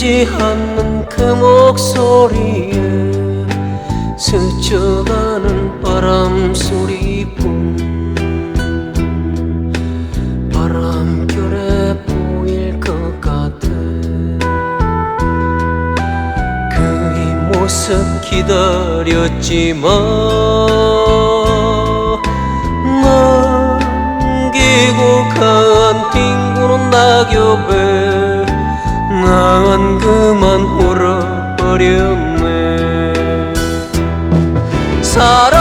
들리지 않는 그 목소리에 스쳐가는 바람 소리뿐. 바람결에 보일 것 같아. 그의 모습 기다렸지만 남기고 간 빙구는 낙엽에 난 그만 울어버렸네. 사랑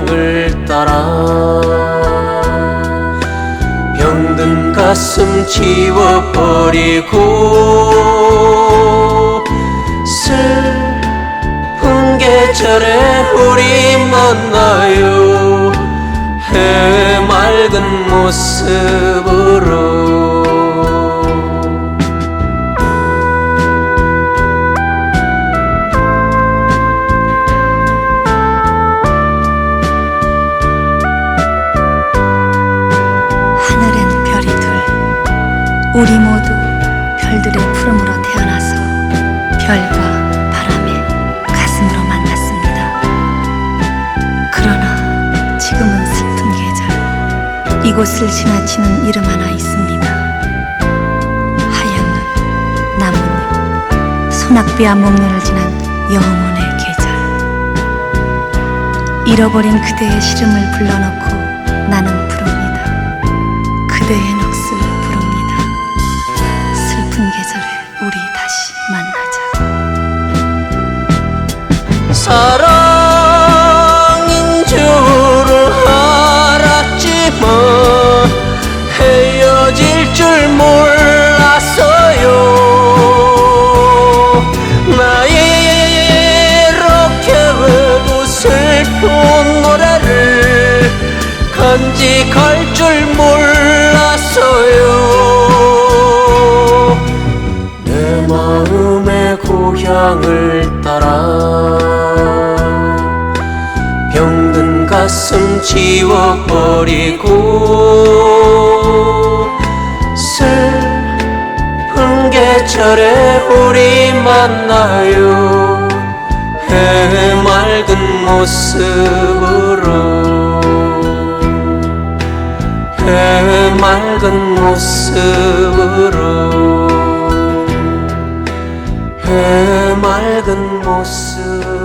향을 따라 병든 가슴 지워버리고 슬픈 계절에 우리 만나요. 해맑은 모습 우리 모두 별들의 푸름으로 태어나서 별과 바람의 가슴으로 만났습니다. 그러나 지금은 슬픈 계절 이곳을 지나치는 이름 하나 있습니다. 하얀 눈, 나뭇잎, 소낙비와 목련을 지난 영혼의 계절. 잃어버린 그대의 시름을 불러넣고 나는 간직할 줄 몰랐어요. 내 마음의 고향을 따라 병든 가슴 지워버리고 슬픈 계절에 우리 만나요. 해맑은 모습으로 해맑은 모습으로 해맑은 모습